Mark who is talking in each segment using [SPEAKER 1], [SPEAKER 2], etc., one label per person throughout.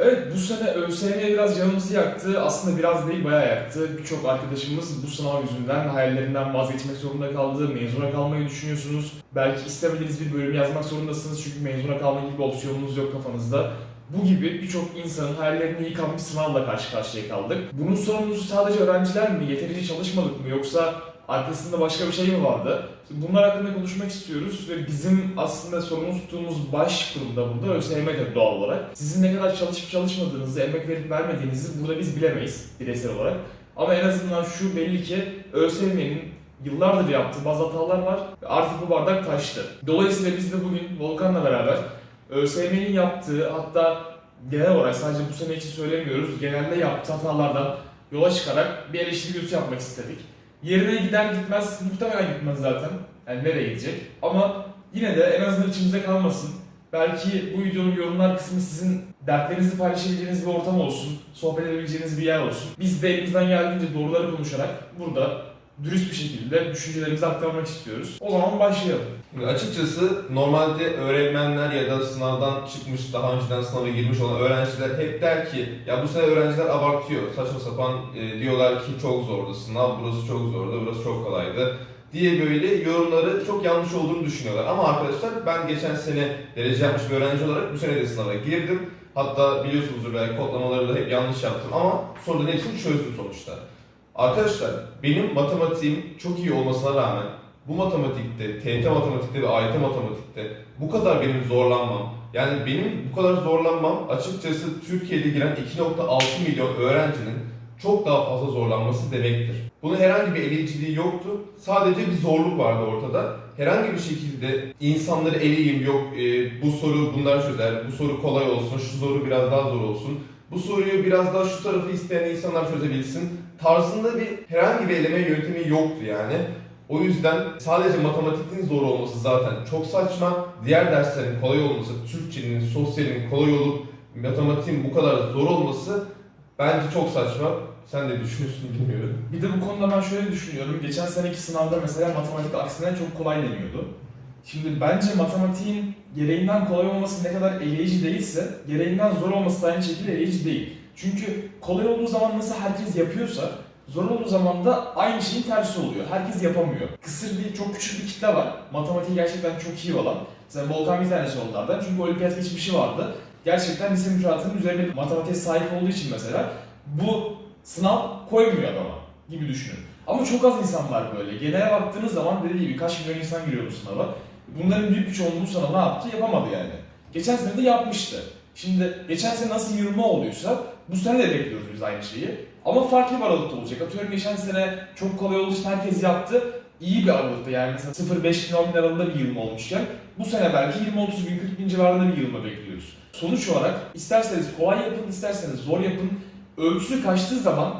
[SPEAKER 1] Evet bu sene ÖSYM biraz canımızı yaktı. Aslında biraz değil bayağı yaktı. Birçok arkadaşımız bu sınav yüzünden hayallerinden vazgeçmek zorunda kaldı. Mezuna kalmayı düşünüyorsunuz. Belki istemediğiniz bir bölüm yazmak zorundasınız çünkü mezuna kalma gibi opsiyonunuz yok kafanızda. Bu gibi birçok insanın hayallerini yıkan bir sınavla karşı karşıya kaldık. Bunun sorumlusu sadece öğrenciler mi? Yeterince çalışmadık mı? Yoksa arkasında başka bir şey mi vardı? Bunlar hakkında konuşmak istiyoruz ve bizim aslında sorumlu tuttuğumuz baş kurum da burada ÖSYM'dir doğal olarak. Sizin ne kadar çalışıp çalışmadığınızı, emek verip vermediğinizi burada biz bilemeyiz bireysel olarak. Ama en azından şu belli ki ÖSYM'nin yıllardır yaptığı bazı hatalar var ve artık bu bardak taştı. Dolayısıyla biz de bugün Volkan'la beraber ÖSYM'nin yaptığı hatta genel olarak sadece bu sene için söylemiyoruz, genelde yaptığı hatalardan yola çıkarak bir eleştiri yapmak istedik. Yerine gider gitmez, muhtemelen gitmez zaten. Yani nereye gidecek? Ama yine de en azından içimize kalmasın. Belki bu videonun yorumlar kısmı sizin dertlerinizi paylaşabileceğiniz bir ortam olsun, sohbet edebileceğiniz bir yer olsun. Biz de elimizden geldiğince doğruları konuşarak burada dürüst bir şekilde düşüncelerimizi aktarmak istiyoruz. O zaman başlayalım.
[SPEAKER 2] Açıkçası normalde öğretmenler ya da sınavdan çıkmış, daha önceden sınava girmiş olan öğrenciler hep der ki ya bu sene öğrenciler abartıyor, saçma sapan e, diyorlar ki çok zordu sınav, burası çok zordu, burası çok kolaydı diye böyle yorumları çok yanlış olduğunu düşünüyorlar. Ama arkadaşlar ben geçen sene derece yapmış bir öğrenci olarak bu sene de sınava girdim. Hatta biliyorsunuzdur belki kodlamaları da hep yanlış yaptım ama soruların hepsini çözdüm sonuçta. Arkadaşlar benim matematiğim çok iyi olmasına rağmen bu matematikte, TYT matematikte ve AYT matematikte bu kadar benim zorlanmam, yani benim bu kadar zorlanmam açıkçası Türkiye'de giren 2.6 milyon öğrencinin çok daha fazla zorlanması demektir. Bunun herhangi bir eleyiciliği yoktu. Sadece bir zorluk vardı ortada. Herhangi bir şekilde insanları eleyeyim yok e, bu soru bunlar çözer, bu soru kolay olsun, şu soru biraz daha zor olsun. Bu soruyu biraz daha şu tarafı isteyen insanlar çözebilsin tarzında bir herhangi bir eleme yöntemi yoktu yani. O yüzden sadece matematiğin zor olması zaten çok saçma. Diğer derslerin kolay olması, Türkçenin, sosyalin kolay olup matematiğin bu kadar zor olması bence çok saçma. Sen ne düşünüyorsun bilmiyorum.
[SPEAKER 1] Bir de bu konuda ben şöyle düşünüyorum. Geçen seneki sınavda mesela matematik aksine çok kolay deniyordu. Şimdi bence matematiğin gereğinden kolay olması ne kadar eleyici değilse, gereğinden zor olması da aynı şekilde eleyici değil. Çünkü kolay olduğu zaman nasıl herkes yapıyorsa, zor olduğu zaman da aynı şeyin tersi oluyor. Herkes yapamıyor. Kısır bir, çok küçük bir kitle var. Matematiği gerçekten çok iyi olan. Mesela Volkan bir tanesi onlardan. Çünkü olimpiyat geçmişi vardı. Gerçekten lise müfredatının üzerine matematiğe sahip olduğu için mesela bu sınav koymuyor adama gibi düşünün. Ama çok az insan var böyle. Genele baktığınız zaman dediği gibi kaç milyon insan giriyor bu sınava. Bunların büyük bir çoğunluğu sınavı ne yaptı? Yapamadı yani. Geçen sene de yapmıştı. Şimdi geçen sene nasıl yığılma olduysa bu sene de bekliyoruz biz aynı şeyi. Ama farklı bir aralıkta olacak. Atıyorum geçen sene çok kolay olduğu için herkes yaptı. İyi bir aralıkta yani mesela 0-5 bin 10 bin aralığında bir yığılma olmuşken bu sene belki 20-30 bin 40 bin civarında bir yığılma bekliyoruz. Sonuç olarak isterseniz kolay yapın, isterseniz zor yapın. Ölçüsü kaçtığı zaman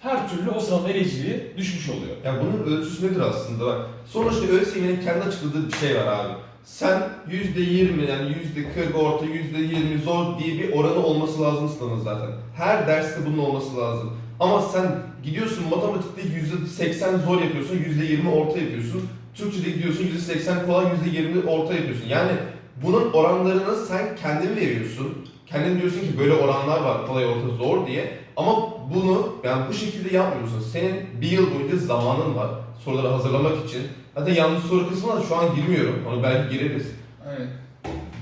[SPEAKER 1] her türlü o sınavın ereciliği düşmüş oluyor.
[SPEAKER 2] Ya bunun ölçüsü nedir aslında? Bak, sonuçta ÖSYM'nin kendi açıkladığı bir şey var abi. Sen %20 yani %40 orta %20 zor diye bir oranı olması lazım sınavın zaten. Her derste bunun olması lazım. Ama sen gidiyorsun matematikte %80 zor yapıyorsun, %20 orta yapıyorsun. Türkçe'de gidiyorsun %80 kolay, %20 orta yapıyorsun. Yani bunun oranlarını sen kendin veriyorsun. Kendin diyorsun ki böyle oranlar var kolay orta zor diye. Ama bunu yani bu şekilde yapmıyorsun. Senin bir yıl boyunca zamanın var soruları hazırlamak için. Zaten yanlış soru kısmına da şu an girmiyorum. Onu belki gireriz.
[SPEAKER 1] Aynen.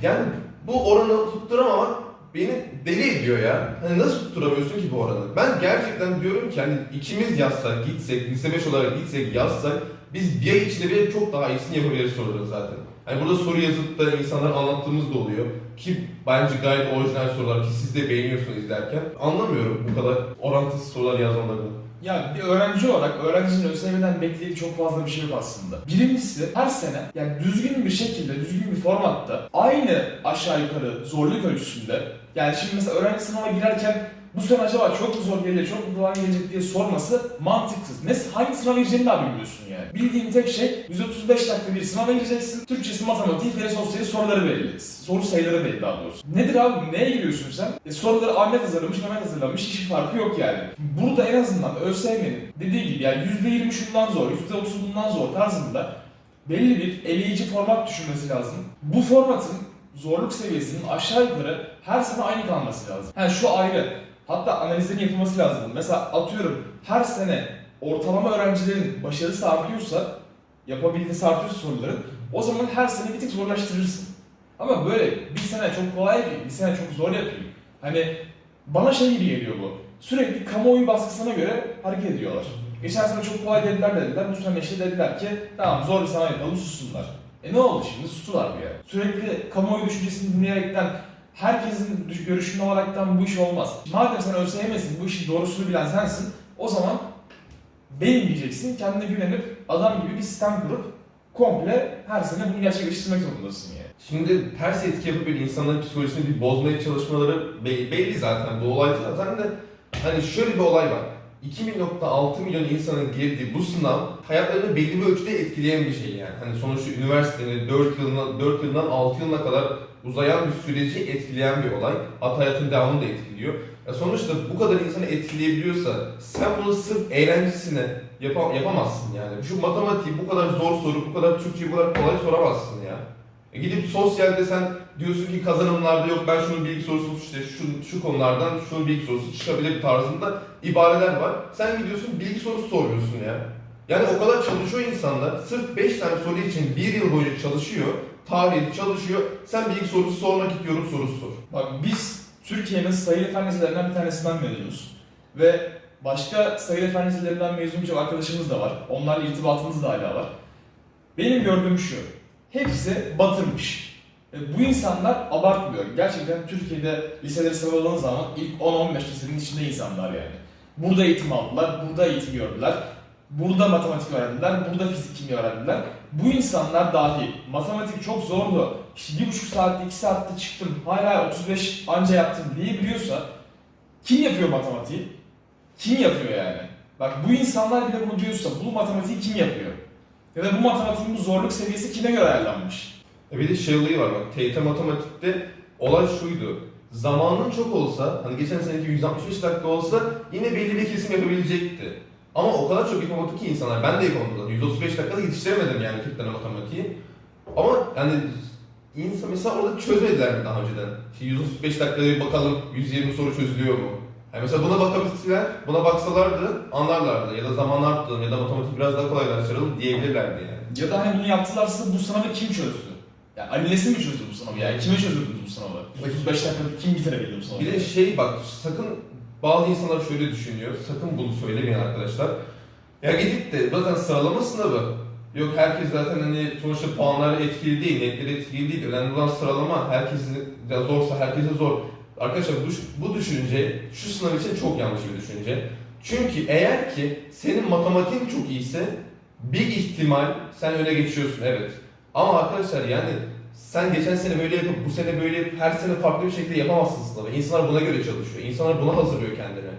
[SPEAKER 2] Yani bu oranı tutturamamak beni deli ediyor ya. Hani nasıl tutturamıyorsun ki bu oranı? Ben gerçekten diyorum ki hani ikimiz yazsak, gitsek, lise 5 olarak gitsek, yazsak biz bir ay içinde bile çok daha iyisini yapabiliriz soruları zaten. Hani burada soru yazıp da insanlar anlattığımız da oluyor. Ki bence gayet orijinal sorular ki siz de beğeniyorsunuz izlerken. Anlamıyorum bu kadar orantısız sorular yazmalarını.
[SPEAKER 1] Ya bir öğrenci olarak öğrencinin ÖSYM'den beklediği çok fazla bir şey yok aslında. Birincisi her sene yani düzgün bir şekilde, düzgün bir formatta aynı aşağı yukarı zorluk ölçüsünde yani şimdi mesela öğrenci sınava girerken bu sene acaba çok mu zor gelecek, çok mu kolay gelecek diye sorması mantıksız. Ne, hangi sınava gireceğini daha bilmiyorsun yani. Bildiğin tek şey 135 dakika bir sınava gireceksin. Türkçesi, matematiği, fen sosyali soruları belli. Soru sayıları belli daha doğrusu. Nedir abi? Neye giriyorsun sen? E, soruları Ahmet hazırlamış, Mehmet hazırlamış. Hiçbir farkı yok yani. Burada en azından ÖSYM'nin dediği gibi yani %20 şundan zor, %30 bundan zor tarzında belli bir eleyici format düşünmesi lazım. Bu formatın zorluk seviyesinin aşağı yukarı her sene aynı kalması lazım. Yani şu ayrı. Hatta analizlerin yapılması lazım. Mesela atıyorum her sene ortalama öğrencilerin başarısı artıyorsa, yapabilitesi artıyorsa soruların, o zaman her sene bir tık zorlaştırırsın. Ama böyle bir sene çok kolay yapayım, bir sene çok zor yapayım. Hani bana şey gibi geliyor bu. Sürekli kamuoyu baskısına göre hareket ediyorlar. Geçen sene çok kolay dediler dediler, bu sene işte dediler ki tamam zor bir sınav yapalım sussunlar. E ne oldu şimdi? Sustular bir ya. Sürekli kamuoyu düşüncesini dinleyerekten, herkesin görüşünü alaraktan bu iş olmaz. Madem sen ÖSYM'sin, bu işin doğrusunu bilen sensin, o zaman benim diyeceksin, kendine güvenip adam gibi bir sistem kurup komple her sene bunu gerçekleştirmek zorundasın yani.
[SPEAKER 2] Şimdi ters etki yapıp bir insanların psikolojisini bir bozmaya çalışmaları be- belli zaten. Bu olay zaten de hani şöyle bir olay var. 2.6 milyon insanın girdiği bu sınav hayatlarını belli bir ölçüde etkileyen bir şey yani. Hani sonuçta üniversitenin 4 yılına 4 yıldan 6 yılına kadar uzayan bir süreci etkileyen bir olay. Hatta hayatın devamını da etkiliyor. Ya sonuçta bu kadar insanı etkileyebiliyorsa sen bunu sırf eğlencesine yapa- yapamazsın yani. Şu matematiği bu kadar zor soru, bu kadar Türkçeyi bu kadar kolay soramazsın ya. E gidip sosyalde sen diyorsun ki kazanımlarda yok ben şunun bilgi sorusu işte şu, şu konulardan şunun bilgi sorusu çıkabilir tarzında ibareler var. Sen gidiyorsun bilgi sorusu soruyorsun ya. Yani o kadar çalışıyor insanlar. Sırf 5 tane soru için 1 yıl boyunca çalışıyor. Tarih çalışıyor. Sen bilgi sorusu sormak istiyorum sorusu sor.
[SPEAKER 1] Bak biz Türkiye'nin sayılı fen liselerinden bir tanesinden mezunuz. Ve başka sayılı fen liselerinden mezun birçok arkadaşımız da var. Onlarla irtibatımız da hala var. Benim gördüğüm şu. Hepsi batırmış. E, Bu insanlar abartmıyor. Gerçekten Türkiye'de liseleri sıraladığın zaman ilk 10-15 lisenin içinde insanlar yani. Burada eğitim aldılar, burada eğitim gördüler. Burada matematik öğrendiler, burada fizik kimya öğrendiler. Bu insanlar dahi matematik çok zordu. İşte bir buçuk saatte, iki saatte çıktım, hala 35 anca yaptım diyebiliyorsa kim yapıyor matematiği? Kim yapıyor yani? Bak bu insanlar bile bunu diyorsa bu matematiği kim yapıyor? Ya da bu matematiğin bu zorluk seviyesi kime göre ayarlanmış?
[SPEAKER 2] E bir de şey olayı var bak TYT matematikte olay şuydu. Zamanın çok olsa, hani geçen seneki 165 dakika olsa yine belli bir kesim yapabilecekti. Ama o kadar çok yapamadı ki insanlar, ben de yapamadım. 135 dakikada yetiştiremedim yani 40 tane matematiği. Ama yani insan mesela orada çözmediler mi daha önceden? İşte 135 dakikada bir bakalım 120 soru çözülüyor mu? Yani mesela buna bakabilseler, buna baksalardı anlarlardı ya da zaman arttıralım ya da matematik biraz daha kolaylaştıralım diyebilirlerdi yani.
[SPEAKER 1] Ya da hani bunu yaptılarsa bu sınavı kim çözdü? Yani Ali Nesin mi çözdü bu sınavı yani? Kime çözdürdünüz bu sınavı? 35 dakikada kim bitirebildi bu sınavı?
[SPEAKER 2] Bir de şey bak sakın bazı insanlar şöyle düşünüyor. Sakın bunu söylemeyin arkadaşlar. Ya gidip de zaten sıralama sınavı. Yok herkes zaten hani sonuçta puanları etkili değil, netleri etkili değil. Önemli olan sıralama. Herkesin ya zorsa herkese zor. Arkadaşlar bu, bu düşünce şu sınav için çok yanlış bir düşünce. Çünkü eğer ki senin matematiğin çok iyiyse bir ihtimal sen öne geçiyorsun evet. Ama arkadaşlar yani sen geçen sene böyle yapıp bu sene böyle yapıp her sene farklı bir şekilde yapamazsın sınavı. İnsanlar buna göre çalışıyor. İnsanlar buna hazırlıyor kendini.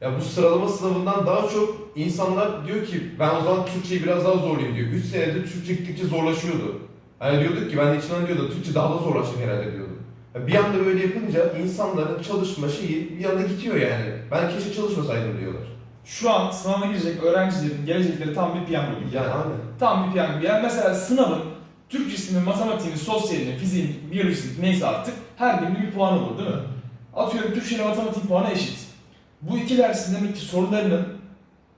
[SPEAKER 2] Ya bu sıralama sınavından daha çok insanlar diyor ki ben o zaman Türkçeyi biraz daha zorlayayım diyor. 3 senedir Türkçe gittikçe zorlaşıyordu. Hani diyorduk ki ben de içinden diyordu Türkçe daha da zorlaşacak herhalde diyordu. Ya bir anda böyle yapınca insanların çalışma şeyi bir anda gidiyor yani. Ben keşke çalışmasaydım diyorlar.
[SPEAKER 1] Şu an sınava girecek öğrencilerin gelecekleri tam bir piyango gibi.
[SPEAKER 2] Yani aynen.
[SPEAKER 1] Tam bir piyango. Yani mesela sınavın Türkçesinin, matematiğinin, sosyalinin, fiziğin, biyolojisinin neyse artık her birinin bir puanı olur değil mi? Atıyorum Türkçe ile matematik puanı eşit. Bu iki dersin demek ki sorularının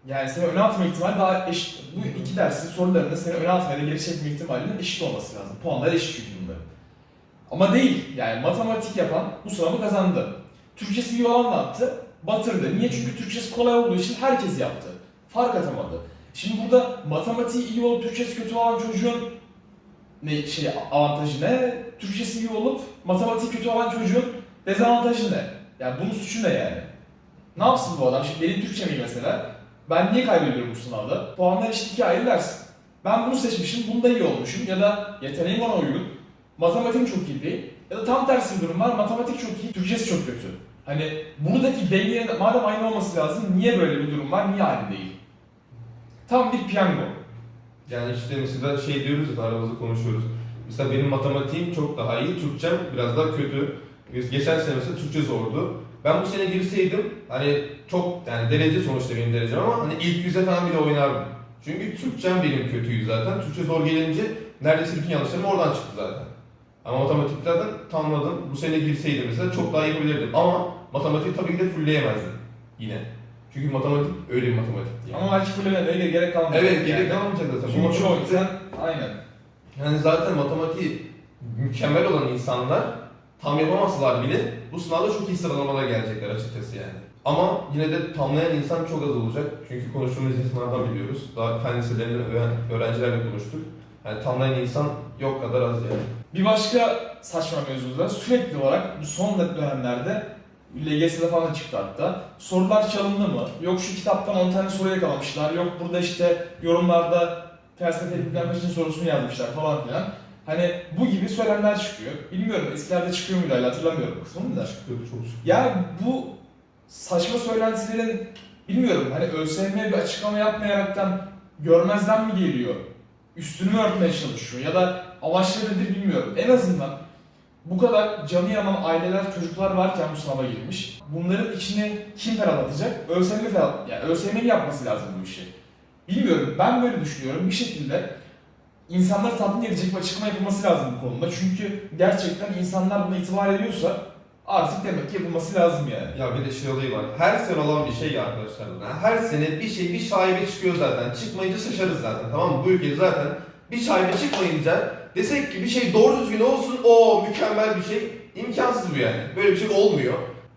[SPEAKER 1] yani seni öne atma ihtimali daha eşit. Bu iki dersin sorularının seni öne atmaya da geri çekme ihtimalinin eşit olması lazım. Puanlar eşit çünkü bunların. Ama değil. Yani matematik yapan bu sınavı kazandı. Türkçesi iyi olan attı, batırdı. Niye? Çünkü Türkçesi kolay olduğu için herkes yaptı. Fark atamadı. Şimdi burada matematiği iyi olup Türkçesi kötü olan çocuğun ne şey avantajı ne? Türkçesi iyi olup matematiği kötü olan çocuğun dezavantajı ne? Yani bunun suçu ne yani? Ne yapsın bu adam? Şimdi benim Türkçem iyi mesela. Ben niye kaybediyorum bu sınavda? Puanlar eşit iki ayrı ders. Ben bunu seçmişim, bunda iyi olmuşum ya da yeteneğim ona uygun. Matematiğim çok iyi değil. Ya da tam tersi bir durum var, matematik çok iyi, Türkçesi çok kötü. Hani buradaki denge madem aynı olması lazım, niye böyle bir durum var, niye aynı değil? Tam bir piyango.
[SPEAKER 2] Yani işte mesela şey diyoruz ya aramızda konuşuyoruz. Mesela benim matematiğim çok daha iyi, Türkçem biraz daha kötü. Geçen sene mesela Türkçe zordu. Ben bu sene girseydim hani çok yani derece sonuçta benim derecem ama hani ilk yüze falan bile oynardım. Çünkü Türkçem benim kötüydü zaten. Türkçe zor gelince neredeyse bütün yanlışlarım oradan çıktı zaten. Ama matematikten tamladım. Bu sene girseydim mesela çok daha iyi yapabilirdim. Ama matematik tabii ki de fullleyemezdim yine. Çünkü matematik öyle bir matematik. Yani.
[SPEAKER 1] Ama fullemeye de gerek kalmayacak.
[SPEAKER 2] Evet gerek kalmayacak zaten.
[SPEAKER 1] Çünkü çoğu insan aynen.
[SPEAKER 2] Yani zaten matematiği mükemmel olan insanlar tam yapamasalar bile bu sınavda çok iyi sıralamalar gelecekler açıkçası yani. Ama yine de tamlayan insan çok az olacak. Çünkü konuştuğumuz insanlardan biliyoruz. Daha fen liselerinde öğren- öğrencilerle konuştuk. Yani tamlayan insan yok kadar az yani.
[SPEAKER 1] Bir başka saçma mevzu da sürekli olarak bu son dönemlerde LGS'de falan çıktı hatta. Sorular çalındı mı? Yok şu kitaptan 10 tane soru yakalamışlar. Yok burada işte yorumlarda felsefe bilmem kaçın sorusunu yazmışlar falan filan. Hani bu gibi söylemler çıkıyor. Bilmiyorum eskilerde çıkıyor muydu hala hatırlamıyorum kısmını da.
[SPEAKER 2] Çıkıyordu çok şükür.
[SPEAKER 1] Ya bu saçma söylentilerin bilmiyorum hani ÖSYM bir açıklama yapmayaraktan görmezden mi geliyor? Üstünü örtmeye çalışıyor ya da amaçları nedir bilmiyorum. En azından bu kadar canı yanan aileler, çocuklar varken bu sınava girmiş. Bunların içine kim ferahlatacak? ÖSYM ferah, yani ÖSYM'nin yapması lazım bu işi. Bilmiyorum. Ben böyle düşünüyorum. Bir şekilde insanları tatmin edecek bir açıklama yapılması lazım bu konuda. Çünkü gerçekten insanlar buna itibar ediyorsa artık demek ki yapılması lazım yani.
[SPEAKER 2] Ya bir de şey olayı var. Her sene olan bir şey ya arkadaşlar. Yani her sene bir şey, bir şaibe çıkıyor zaten. Çıkmayınca şaşarız zaten tamam mı? Bu ülkede zaten bir şaibe çıkmayınca desek ki bir şey doğru düzgün olsun, o mükemmel bir şey. imkansız bu yani. Böyle bir şey olmuyor.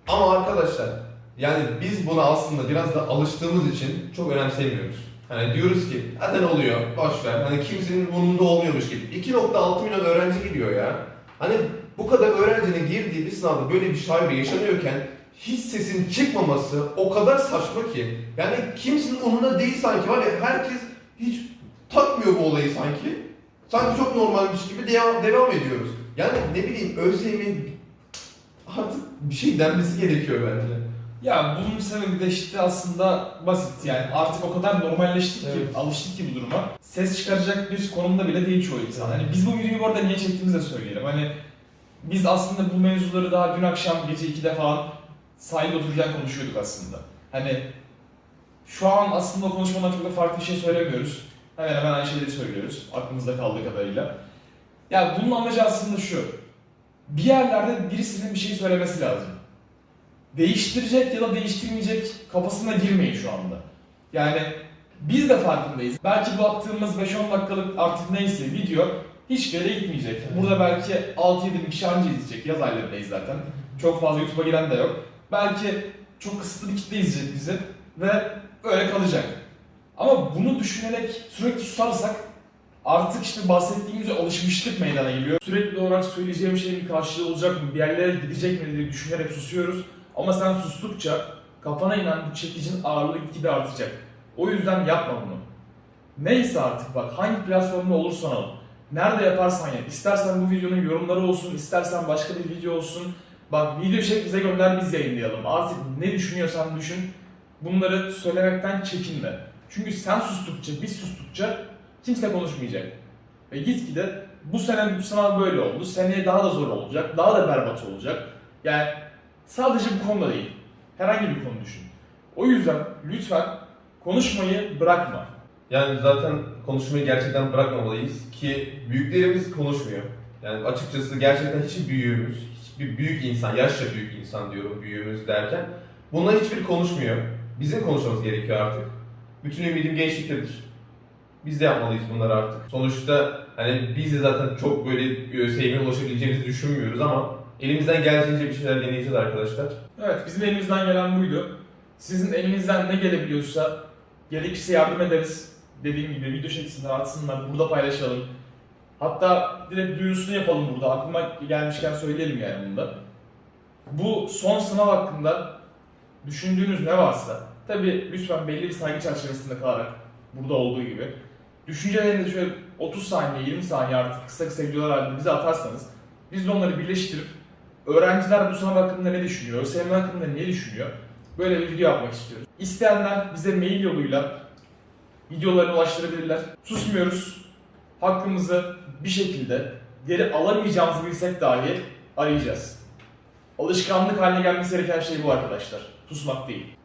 [SPEAKER 2] Ama arkadaşlar yani biz buna aslında biraz da alıştığımız için çok önemsemiyoruz. Hani diyoruz ki zaten oluyor, boş ver. Hani kimsenin umurunda olmuyormuş gibi. 2.6 milyon öğrenci gidiyor ya. Hani bu kadar öğrencinin girdiği bir sınavda böyle bir şaibe yaşanıyorken hiç sesin çıkmaması o kadar saçma ki. Yani kimsenin umurunda değil sanki var ya herkes hiç takmıyor bu olayı sanki. Sanki çok normalmiş gibi devam, devam ediyoruz. Yani ne bileyim ÖSYM'in artık bir şey denmesi gerekiyor bence.
[SPEAKER 1] Ya bunun sebebi de işte aslında basit yani artık o kadar normalleştik ki,
[SPEAKER 2] Evet.
[SPEAKER 1] alıştık ki bu duruma. Ses çıkaracak bir konumda bile değil çoğu insan. Hani biz bu videoyu bu arada niye çektiğimizi de söyleyelim. Hani biz aslında bu mevzuları daha dün akşam gece 2'de falan sahilde otururken konuşuyorduk aslında. Hani şu an aslında o konuşmadan çok da farklı bir şey söylemiyoruz. Hemen hemen aynı şeyleri söylüyoruz aklımızda kaldığı kadarıyla. Ya bunun amacı aslında şu. Bir yerlerde birisinin bir şey söylemesi lazım değiştirecek ya da değiştirmeyecek kafasına girmeyin şu anda. Yani biz de farkındayız. Belki bu attığımız 5-10 dakikalık artık neyse video hiçbir yere gitmeyecek. Burada belki 6-7 bin kişi anca izleyecek. Yaz aylarındayız zaten. Çok fazla YouTube'a giren de yok. Belki çok kısıtlı bir kitle izleyecek bizi ve öyle kalacak. Ama bunu düşünerek sürekli susarsak artık işte bahsettiğimiz alışmışlık meydana geliyor. Sürekli olarak söyleyeceğim şeyin karşılığı olacak mı, bir yerlere gidecek mi diye düşünerek susuyoruz. Ama sen sustukça kafana inen bu çekicin ağırlığı gitgide artacak. O yüzden yapma bunu. Neyse artık bak hangi platformda olursan ol. Nerede yaparsan yap. İstersen bu videonun yorumları olsun, istersen başka bir video olsun. Bak video çek bize gönder biz yayınlayalım. Artık ne düşünüyorsan düşün. Bunları söylemekten çekinme. Çünkü sen sustukça, biz sustukça kimse konuşmayacak. Ve gitgide bu sene bu sınav böyle oldu. Seneye daha da zor olacak. Daha da berbat olacak. Yani Sadece bu konuda değil. Herhangi bir konu düşün. O yüzden lütfen konuşmayı bırakma.
[SPEAKER 2] Yani zaten konuşmayı gerçekten bırakmamalıyız ki büyüklerimiz konuşmuyor. Yani açıkçası gerçekten hiçbir büyüğümüz, hiçbir büyük insan, yaşça büyük insan diyorum büyüğümüz derken bunlar hiçbiri konuşmuyor. Bizim konuşmamız gerekiyor artık. Bütün ümidim gençliktedir. Biz de yapmalıyız bunları artık. Sonuçta hani biz de zaten çok böyle sevmeye ulaşabileceğimizi düşünmüyoruz ama elimizden geldiğince bir şeyler deneyeceğiz arkadaşlar.
[SPEAKER 1] Evet bizim elimizden gelen buydu. Sizin elinizden ne gelebiliyorsa gerekirse yardım ederiz. Dediğim gibi video çeksinler, atsınlar, burada paylaşalım. Hatta direkt duyurusunu yapalım burada. Aklıma gelmişken söyleyelim yani bunu da. Bu son sınav hakkında düşündüğünüz ne varsa tabi lütfen belli bir saygı çerçevesinde kalarak burada olduğu gibi düşüncelerinizi şöyle 30 saniye 20 saniye artık kısa kısa videolar halinde bize atarsanız biz de onları birleştirip öğrenciler bu sınav hakkında ne düşünüyor, ÖSYM hakkında ne düşünüyor böyle bir video yapmak istiyoruz. İsteyenler bize mail yoluyla videolarını ulaştırabilirler. Susmuyoruz. Hakkımızı bir şekilde geri alamayacağımızı bilsek dahi arayacağız. Alışkanlık haline gelmesi gereken şey bu arkadaşlar. Susmak değil.